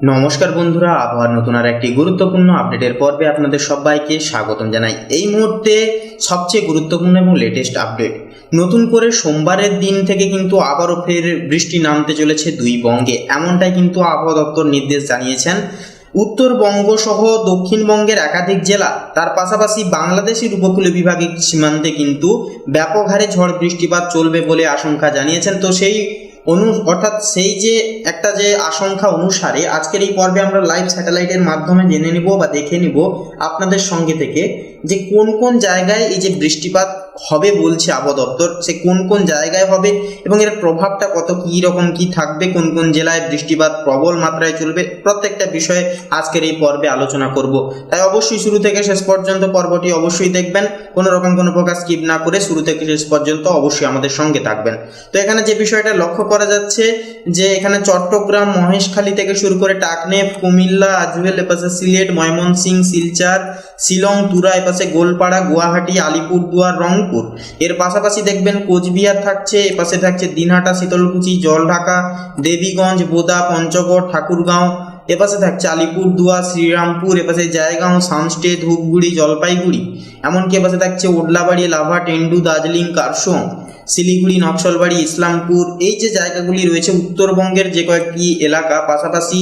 নমস্কার বন্ধুরা আবহাওয়ার নতুন আর একটি গুরুত্বপূর্ণ আপডেটের পর্বে আপনাদের সবাইকে স্বাগতম জানাই। এই মুহূর্তে সবচেয়ে গুরুত্বপূর্ণ এবং লেটেস্ট আপডেট নতুন করে সোমবারের দিন থেকে কিন্তু আবারও ফের বৃষ্টি নামতে চলেছে দুই বঙ্গে। এমনটাই কিন্তু আবহাওয়া দপ্তর নির্দেশ জানিয়েছেন। উত্তরবঙ্গ সহ দক্ষিণবঙ্গের একাধিক জেলা, তার পাশাপাশি বাংলাদেশের উপকূলীয় বিভাগের সীমান্তে কিন্তু ব্যাপক হারে ঝড় বৃষ্টিপাত চলবে বলে আশঙ্কা জানিয়েছেন। তো সেই অনু, অর্থাৎ সেই যে একটা যে আশঙ্কা অনুসারে আজকের এই পর্বে আমরা লাইভ স্যাটেলাইটের মাধ্যমে জেনে নিব বা দেখে নিব আপনাদের সঙ্গে থেকে যে কোন কোন জায়গায় এই যে বৃষ্টিপাত হবে বলছে আবহাওয়া দপ্তর, সে কোন কোন জায়গায় হবে এবং এর প্রভাবটা কত, কী রকম, কি থাকবে, কোন কোন জেলায় বৃষ্টিপাত প্রবল মাত্রায় চলবে, প্রত্যেকটা বিষয়ে আজকের এই পর্বে আলোচনা করব। তাই অবশ্যই শুরু থেকে শেষ পর্যন্ত পর্বটি অবশ্যই দেখবেন, কোনো রকম কোনো প্রকার স্কিপ না করে শুরু থেকে শেষ পর্যন্ত অবশ্যই আমাদের সঙ্গে থাকবেন। তো এখানে যে বিষয়টা লক্ষ্য করা যাচ্ছে, যে এখানে চট্টগ্রাম, মহেশখালী থেকে শুরু করে টাকনেফ, কুমিল্লা আজমেল এপাশে সিলেট ময়মনসিং শিলচর শিলং, তুরা, এপাশে গোলপাড়া, গুয়াহাটি আলিপুরদুয়ার রংপুর। এর পাশাপাশি দেখবেন কোচবিহার থাকছে, এপাশে থাকছে দিনহাটা, শীতলকুচি, জলঢাকা, দেবীগঞ্জ, বোদা, পঞ্চগড়, ঠাকুরগাঁও। এপাশে থাকছে আলিপুরদুয়ার শ্রীরামপুর, এপাশে জায়গাঁও সানস্টে ধূপগুড়ি, জলপাইগুড়ি। এমনকি এপাশে থাকছে ওডলাবাড়ি, লাভা, টেন্ডু, দার্জিলিং কার্শং শিলিগুড়ি, নকশলবাড়ি, ইসলামপুর, এই যে জায়গাগুলি রয়েছে উত্তরবঙ্গের যে কয়েকটি এলাকা, পাশাপাশি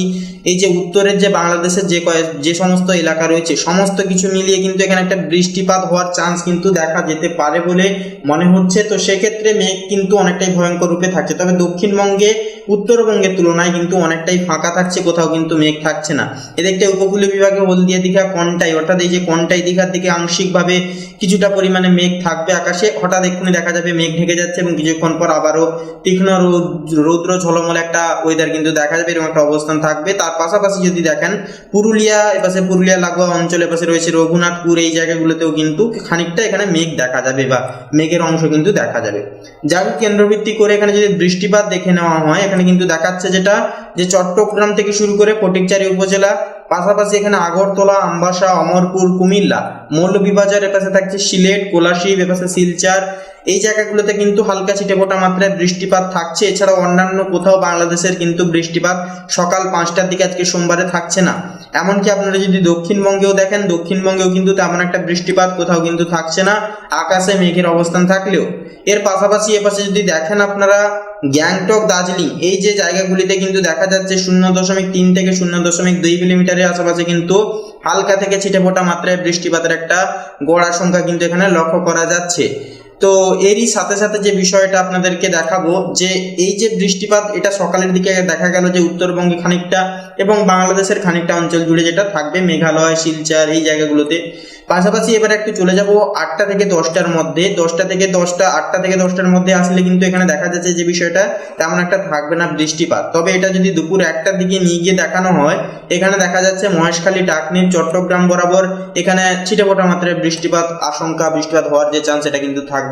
এই যে উত্তরের যে বাংলাদেশের যে কয়েক যে সমস্ত এলাকা রয়েছে, সমস্ত কিছু মিলিয়ে কিন্তু এখানে একটা বৃষ্টিপাত হওয়ার চান্স কিন্তু দেখা যেতে পারে বলে মনে হচ্ছে। তো সেক্ষেত্রে মেঘ কিন্তু অনেকটাই ভয়ঙ্কর রূপে থাকছে। তবে দক্ষিণবঙ্গে, উত্তরবঙ্গের তুলনায় কিন্তু অনেকটাই ফাঁকা থাকছে, কোথাও কিন্তু মেঘ থাকছে না। এদিকটা উপকূলীয় বিভাগে হলদিয়া দীঘা, কন্টাই? অর্থাৎ এই যে কন্টাই দীঘার দিকে আংশিকভাবে কিছুটা পরিমাণে মেঘ থাকবে আকাশে, হঠাৎ এক্ষুনি দেখা যাবে মেঘ ঢেকে যাচ্ছে এবং কিছুক্ষণ পর আবারও তীক্ষ্ণ রৌদ- রৌদ্র ঝলমল একটা ওয়েদার কিন্তু দেখা যাবে এরকম একটা অবস্থান থাকবে। তার পাশাপাশি যদি দেখেন, পুরুলিয়া এপাশে পুরুলিয়া লাগোয়া অঞ্চল এপাশে রয়েছে রঘুনাথপুর, এই জায়গাগুলোতেও কিন্তু খানিকটা এখানে মেঘ দেখা যাবে বা মেঘের অংশ কিন্তু দেখা যাবে। যার কেন্দ্রভিত্তি করে এখানে যদি বৃষ্টিপাত দেখে নেওয়া হয়, এখানে কিন্তু দেখাচ্ছে যেটা, যে চট্টগ্রাম থেকে শুরু করে ফটিকচারি উপজেলা পাশাপাশি এখানে আগরতলা, আমবাসা, অমরপুর, কুমিল্লা, মৌলভীবাজার এপাশে থাকছে সিলেট, কোলাশিব এপাশে শিলচার। এই জায়গাগুলোতে কিন্তু হালকা ছিটেফোঁটা মাত্রায় বৃষ্টিপাত থাকছে। এছাড়াও অন্যান্য কোথাও বাংলাদেশের কিন্তু বৃষ্টিপাত সকাল পাঁচটার দিকে আজকে সোমবারে থাকছে না। এমনকি আপনারা যদি দক্ষিণবঙ্গেও দেখেন, দক্ষিণবঙ্গেও কিন্তু তেমন একটা বৃষ্টিপাত কোথাও কিন্তু থাকছে না, আকাশে মেঘের অবস্থান থাকলেও। এর পাশাপাশি এপাশে যদি দেখেন আপনারা, গ্যাংটক, দার্জিলিং, এই যে জায়গাগুলিতে কিন্তু দেখা যাচ্ছে শূন্য দশমিক তিন থেকে শূন্য দশমিক দুই মিলিমিটারের আশেপাশে কিন্তু হালকা থেকে ছিটেফোঁটা মাত্রায় বৃষ্টিপাতের একটা গড় আশঙ্কা কিন্তু এখানে লক্ষ্য করা যাচ্ছে। তো এরই সাথে সাথে যে বিষয়টা আপনাদেরকে দেখাবো, যে এই যে বৃষ্টিপাত, এটা সকালের দিকে দেখা গেল যে উত্তরবঙ্গে খানিকটা এবং বাংলাদেশের খানিকটা অঞ্চল জুড়ে যেটা থাকবে, মেঘালয়, শিলচর, এই জায়গাগুলোতে। পাশাপাশি এবার একটু চলে যাব আটটা থেকে দশটার মধ্যে। দশটা থেকে দশটা, আটটা থেকে দশটার মধ্যে আসলে কিন্তু এখানে দেখা যাচ্ছে যে বিষয়টা তেমন একটা থাকবে না বৃষ্টিপাত। তবে এটা যদি দুপুর একটার দিকে নিয়ে গিয়ে দেখানো হয়, এখানে দেখা যাচ্ছে মহেশখালী, টাকনির, চট্টগ্রাম বরাবর এখানে ছিটেফোঁটা মাত্রায় বৃষ্টিপাত, আশঙ্কা বৃষ্টিপাত হওয়ার যে চান্স এটা কিন্তু থাকবে।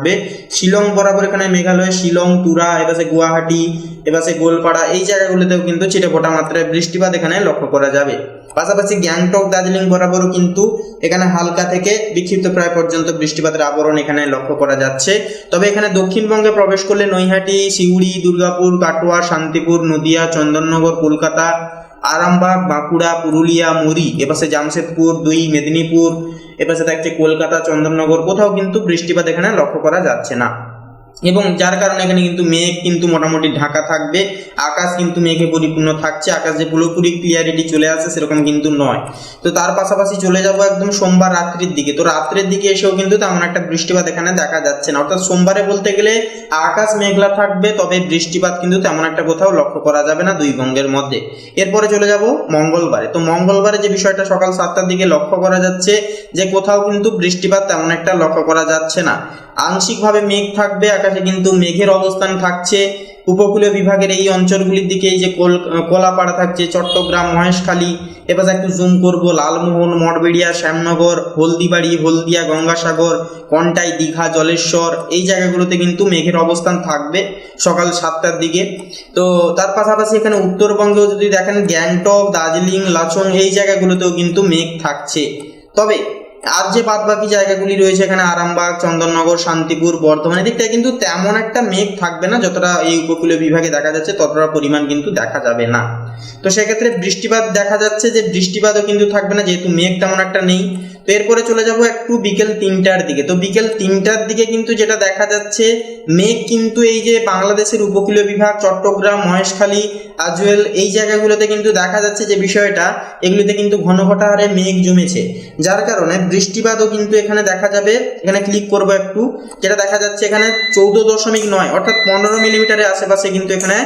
শিলং বরাবর এখানে মেঘালয়, শিলং, তুরা, এপাশে গুয়াহাটি, এপাশে গোলপাড়া, এই জায়গাগুলোতেও কিন্তু ছিটেফোঁটা মাত্রায় বৃষ্টিপাত এখানে লক্ষ্য করা যাবে। পাশাপাশি গ্যাংটক, দার্জিলিং বরাবরও কিন্তু এখানে হালকা থেকে বিক্ষিপ্ত প্রায় পর্যন্ত বৃষ্টিপাতের আবরণ এখানে লক্ষ্য করা যাচ্ছে। তবে এখানে দক্ষিণবঙ্গে প্রবেশ করলে নৈহাটি, সিউড়ি, দুর্গাপুর, কাটোয়া, শান্তিপুর, নদিয়া, চন্দননগর, কলকাতা, আরামবাগ, বাঁকুড়া, পুরুলিয়া মুড়ি এপাশে জামশেদপুর, দুই, মেদিনীপুর এপাশে থাকছে কলকাতা চন্দননগর কোথাও কিন্তু বৃষ্টিপাত এখানে লক্ষ্য করা যাচ্ছে না। এবং যার কারণে এখানে কিন্তু মেঘ কিন্তু মোটামুটি ঢাকা থাকবে, আকাশ কিন্তু মেঘে পরিপূর্ণ থাকছে, আকাশ যে পুরোপুরি ক্লিয়ারিটি চলে আসে সেরকম কিন্তু নয়। তো তার পাশাপাশি চলে যাব একদম সোমবার রাত্রির দিকে। তো রাত্রের দিকে এসেও কিন্তু তেমন একটা বৃষ্টিপাত এখানে দেখা যাচ্ছে না। অর্থাৎ সোমবারে বলতে গেলে আকাশ মেঘলা থাকবে, তবে বৃষ্টিপাত কিন্তু তেমন একটা কোথাও লক্ষ্য করা যাবে না দুই বঙ্গের মধ্যে। এরপরে চলে যাব মঙ্গলবারে। তো মঙ্গলবারে যে বিষয়টা সকাল সাতটার দিকে লক্ষ্য করা যাচ্ছে যে কোথাও কিন্তু বৃষ্টিপাত তেমন একটা লক্ষ্য করা যাচ্ছে না। আংশিকভাবে মেঘ থাকবে, আকাশে কিন্তু মেঘের অবস্থান থাকছে। উপকূলীয় বিভাগের এই অঞ্চলগুলির দিকে এই যে কোল, কোলাপাড়া থাকছে, চট্টগ্রাম, মহেশখালী, এবার একটু জুম করব, লালমোহন, মঠবেড়িয়া, শ্যামনগর, হলদিবাড়ি, হলদিয়া, গঙ্গাসাগর, কন্টাই, দীঘা, জলেশ্বর, এই জায়গাগুলোতে কিন্তু মেঘের অবস্থান থাকবে সকাল সাতটার দিকে। তো তার পাশাপাশি এখানে উত্তরবঙ্গেও যদি দেখেন, গ্যাংটক, দার্জিলিং, লাচং এই জায়গাগুলোতেও কিন্তু মেঘ থাকছে। তবে আর যে বাদ বাকি জায়গাগুলি রয়েছে এখানে আরামবাগ, চন্দননগর, শান্তিপুর, বর্ধমান এদিকটায় কিন্তু তেমন একটা মেঘ থাকবে না, যতটা এই উপকূলীয় বিভাগে দেখা যাচ্ছে, ততটা পরিমাণ কিন্তু দেখা যাবে না। তো সেক্ষেত্রে বৃষ্টিপাত দেখা যাচ্ছে যে বৃষ্টিপাতও কিন্তু থাকবে না, যেহেতু মেঘ তেমন একটা নেই। তো এরপরে চলে যাব একটু বিকেল তিনটার দিকে। তো বিকেল তিনটার দিকে কিন্তু যেটা দেখা যাচ্ছে, মেঘ কিন্তু এই যে বাংলাদেশের উপকূলীয় বিভাগ, চট্টগ্রাম, মহেশখালী আজুয়েল এই জায়গাগুলোতে কিন্তু দেখা যাচ্ছে যে বিষয়টা, এগুলিতে কিন্তু ঘন ঘটা হারে মেঘ জমেছে। যার কারণে বৃষ্টিপাতও কিন্তু এখানে দেখা যাবে। এখানে ক্লিক করব একটু। যেটা দেখা যাচ্ছে এখানে চৌদ্দ দশমিক নয়, অর্থাৎ পনেরো মিলিমিটারের আশেপাশে কিন্তু এখানে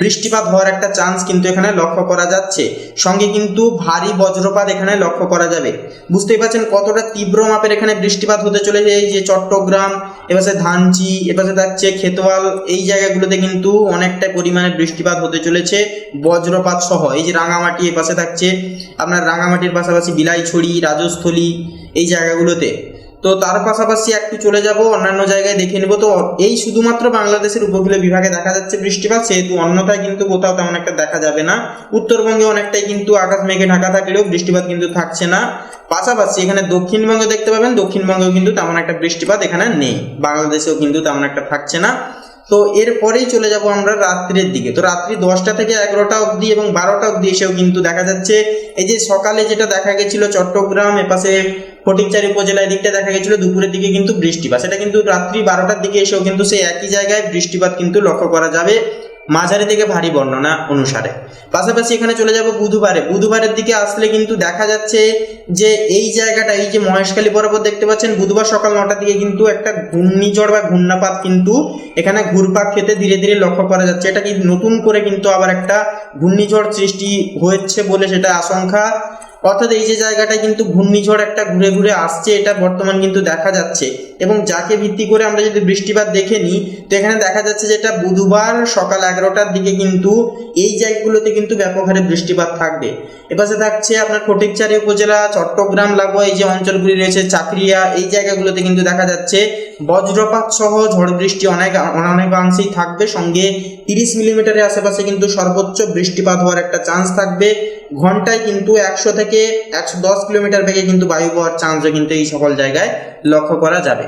বৃষ্টিপাত হওয়ার একটা চান্স কিন্তু এখানে লক্ষ্য করা যাচ্ছে। সঙ্গে কিন্তু ভারী বজ্রপাত এখানে লক্ষ্য করা যাবে। বুঝতেই পারছেন কতটা তীব্র মাপের এখানে বৃষ্টিপাত হতে চলেছে। এই যে চট্টগ্রাম, এপাশে ধানচি, এপাশে থাকছে খেতোয়াল এই জায়গাগুলোতে কিন্তু অনেকটা পরিমাণে বৃষ্টিপাত হতে চলেছে বজ্রপাত সহ। এই যে রাঙামাটি, এপাশে থাকছে আপনার রাঙামাটির পাশাপাশি বিলাইছড়ি, রাজস্থলী, এই জায়গাগুলোতে। তো তার পাশাপাশি একটু চলে যাব, অন্যান্য জায়গায় দেখে নেব। তো এই শুধুমাত্র বাংলাদেশের উপকূলীয় বিভাগে দেখা যাচ্ছে বৃষ্টিপাত, সেহেতু অন্যথায় কিন্তু কোথাও তেমন একটা দেখা যাবে না। উত্তরবঙ্গে অনেকটাই কিন্তু আকাশ মেঘে ঢাকা থাকলেও বৃষ্টিপাত কিন্তু থাকছে না। পাশাপাশি এখানে দক্ষিণবঙ্গে দেখতে পাবেন, দক্ষিণবঙ্গেও কিন্তু তেমন একটা বৃষ্টিপাত এখানে নেই। বাংলাদেশেও কিন্তু তেমন একটা থাকছে না। তো এরপরেই চলে যাব আমরা রাত্রির দিকে। তো রাত্রি দশটা থেকে এগারোটা অবধি এবং বারোটা অবধি এসেও কিন্তু দেখা যাচ্ছে, এই যে সকালে যেটা দেখা গেছিল চট্টগ্রাম, এপাশে ফটিকচারি উপজেলা দিকটা দেখা গেছিল, দুপুরের দিকে কিন্তু বৃষ্টিপাত। সেটা কিন্তু রাত্রি বারোটার দিকে এসেও কিন্তু সেই একই জায়গায় বৃষ্টিপাত কিন্তু লক্ষ্য করা যাবে মাঝারি থেকে ভারী বর্ণনা অনুসারে। পাশাপাশি এখানে চলে যাব বুধবারে। বুধবারের দিকে আসলে কিন্তু দেখা যাচ্ছে যে এই জায়গাটা, এই যে মহেশখালী বরাবর দেখতে পাচ্ছেন, বুধবার সকাল নটার দিকে কিন্তু একটা ঘূর্ণিঝড় বা ঘূর্ণাপাত কিন্তু এখানে ঘুরপাক খেতে ধীরে ধীরে লক্ষ্য করা যাচ্ছে। এটা কি নতুন করে কিন্তু আবার একটা ঘূর্ণিঝড় সৃষ্টি হয়েছে বলে সেটা আশঙ্কা অর্থাৎ এই যে জায়গাটা কিন্তু ঘূর্ণিঝড় একটা ঘুরে ঘুরে আসছে, এটা বর্তমান কিন্তু দেখা যাচ্ছে। এবং যাকে ভিত্তি করে আমরা যদি বৃষ্টিপাত দেখে নিই, তো এখানে দেখা যাচ্ছে যেটা বুধবার সকাল এগারোটার দিকে কিন্তু এই জায়গাগুলোতে কিন্তু ব্যাপক হারে বৃষ্টিপাত থাকবে। এপাশে থাকছে আপনার ফটিকচারি উপজেলা, চট্টগ্রাম, লাগোয়া, এই যে অঞ্চলগুলি রয়েছে, চাকরিয়া, এই জায়গাগুলোতে কিন্তু দেখা যাচ্ছে বজ্রপাত সহ ঝড় বৃষ্টি অনেক, অনেকাংশেই থাকবে। সঙ্গে তিরিশ মিলিমিটারের আশেপাশে কিন্তু সর্বোচ্চ বৃষ্টিপাত হওয়ার একটা চান্স থাকবে। ঘন্টায় কিন্তু একশো থেকে একশো দশ কিলোমিটার বেগে কিন্তু বায়ু বওয়ার চান্সও কিন্তু এই সকল জায়গায় লক্ষ্য করা যাবে।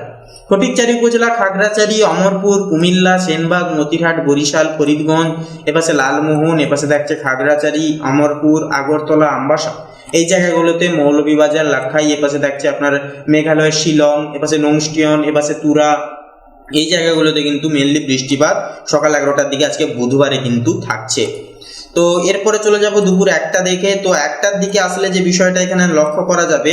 ফটিকচারি উপজেলা খাগড়াচারি অমরপুর, কুমিল্লা, সেনবাগ, মতিরহাট, বরিশাল, ফরিদগঞ্জ, এপাশে লালমোহন, এপাশে থাকছে খাগড়াচারি অমরপুর, আগরতলা, আমবাসা। এই জায়গাগুলোতে মৌলভীবাজার লাখাই এপাশে থাকছে আপনার মেঘালয়, শিলং, এপাশে নংস্টিয়ন, এপাশে তুরা। এই জায়গাগুলোতে কিন্তু মেনলি বৃষ্টিপাত সকাল এগারোটার দিকে, আজকে বুধবারে কিন্তু থাকছে। তো এরপরে চলে যাব দুপুর একটা দেখে। তো একটার দিকে আসলে যে বিষয়টা এখানে লক্ষ্য করা যাবে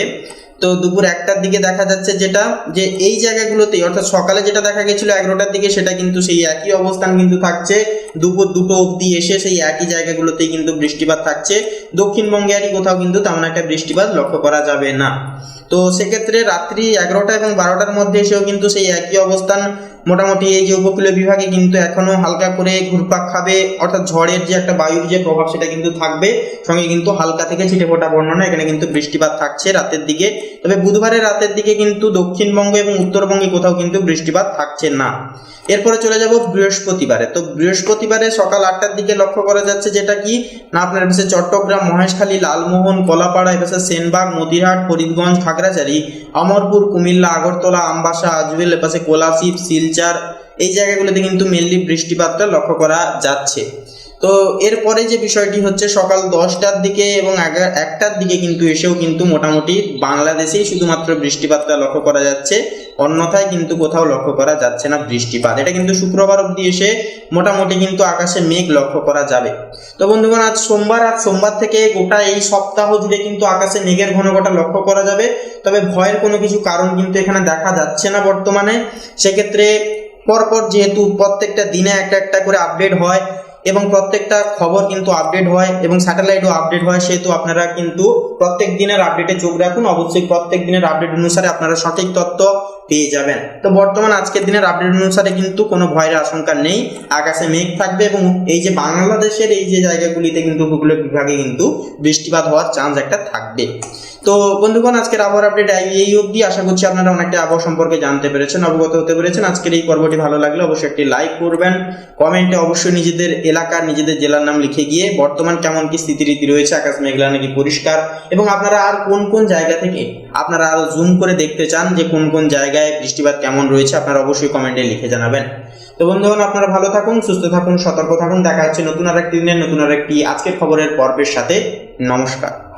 তো দুপুর একটার দিকে দেখা যাচ্ছে যেটা, যে এই জায়গাগুলোতেই, অর্থাৎ সকালে যেটা দেখা গেছিল এগারোটার দিকে, সেটা কিন্তু সেই একই অবস্থান কিন্তু থাকছে। দুপুর দুটো অবধি এসে সেই একই জায়গাগুলোতেই কিন্তু বৃষ্টিপাত থাকছে। দক্ষিণবঙ্গে আরই কোথাও কিন্তু তেমন একটা বৃষ্টিপাত লক্ষ্য করা যাবে না। তো সেক্ষেত্রে রাত্রি এগারোটা এবং বারোটার মধ্যে এসেও কিন্তু সেই একই অবস্থান মোটামুটি এই যে উপকূলীয় বিভাগে কিন্তু এখনও হালকা করে ঘুরপাক খাবে, অর্থাৎ ঝড়ের যে একটা বায়ুর যে প্রভাব সেটা কিন্তু থাকবে। সঙ্গে কিন্তু হালকা থেকে ছিটে ফোটা বর্ণনা, এখানে কিন্তু বৃষ্টিপাত থাকছে রাতের দিকে। তবে বুধবারের রাতের দিকে কিন্তু দক্ষিণবঙ্গ এবং উত্তরবঙ্গে কোথাও কিন্তু বৃষ্টিপাত থাকছে না। এরপরে চলে যাব বৃহস্পতিবারে। তো বৃহস্পতিবারে সকাল আটটার দিকে লক্ষ্য করা যাচ্ছে যেটা কি? না, আপনার এপাশে চট্টগ্রাম, মহেশখালী, লালমোহন, কলাপাড়া এপাশে সেনবাগ নদীরহাট ফরিদগঞ্জ, খাগড়াছড়ি, অমরপুর, কুমিল্লা, আগরতলা, আমবাসা, আজবেল, এপাশে কোলাশিব, শিলচার, এই জায়গাগুলোতে কিন্তু মেনলি বৃষ্টিপাতটা লক্ষ্য করা যাচ্ছে। তো এরপরে যে বিষয়টি হচ্ছে সকাল দশটার দিকে এবং একটার দিকে কিন্তু এসেও কিন্তু মোটামুটি বাংলাদেশেই শুধুমাত্র বৃষ্টিপাতটা লক্ষ্য করা যাচ্ছে। অন্যথায় কিন্তু কোথাও লক্ষ্য করা যাচ্ছে না বৃষ্টিপাত। এটা কিন্তু শুক্রবার অবধি এসে মোটামুটি কিন্তু আকাশে মেঘ লক্ষ্য করা যাবে। তো বন্ধুগণ, আজ সোমবার আজ সোমবার থেকে গোটা এই সপ্তাহ জুড়ে কিন্তু আকাশে মেঘের ঘনঘটা লক্ষ্য করা যাবে। তবে ভয়ের কোনো কিছু কারণ কিন্তু এখানে দেখা যাচ্ছে না বর্তমানে। সেক্ষেত্রে পরপর যেহেতু প্রত্যেকটা দিনে একটা একটা করে আপডেট হয় এবং প্রত্যেকটা খবর কিন্তু আপডেট হয় এবং স্যাটেলাইটও আপডেট হয়, সেহেতু আপনারা কিন্তু প্রত্যেক দিনের আপডেটে চোখ রাখুন। অবশ্যই প্রত্যেক দিনের আপডেট অনুসারে আপনারা সঠিক তথ্য পেয়ে যাবেন। তো বর্তমান আজকের দিনের আপডেট অনুসারে কিন্তু কোনো ভয়ের আশঙ্কা নেই। আকাশে মেঘ থাকবে এবং এই যে বাংলাদেশের এই যে জায়গাগুলিতে কিন্তু উপকূলীয় বিভাগে কিন্তু বৃষ্টিপাত হওয়ার চান্স একটা থাকবে। তো বন্ধুগণ, আজকের আবহাওয়ার আপডেট এই অবধি। আশা করছি আপনারা অনেকটা আবহাওয়া সম্পর্কে জানতে পেরেছেন, অবগত হতে পেরেছেন। আজকের এই পর্বটি ভালো লাগলে অবশ্যই একটি লাইক করবেন। কমেন্টে অবশ্যই নিজেদের এলাকার নিজেদের জেলার নাম লিখে গিয়ে বর্তমান কেমন কি স্থিতিরীতি রয়েছে, আকাশ মেঘলা নাকি পরিষ্কার, এবং আপনারা আর কোন কোন জায়গা থেকে আপনারা আরও জুম করে দেখতে চান, যে কোন কোন জায়গায় জায়গায় বৃষ্টিপাত কেমন রয়েছে, আপনারা অবশ্যই কমেন্টে লিখে জানাবেন। তো বন্ধুগণ, আপনারা ভালো থাকুন, সুস্থ থাকুন, সতর্ক থাকুন, দেখা হচ্ছে নতুন আর একটি দিনের নতুন আর একটি আজকের খবরের পর্বের সাথে। নমস্কার।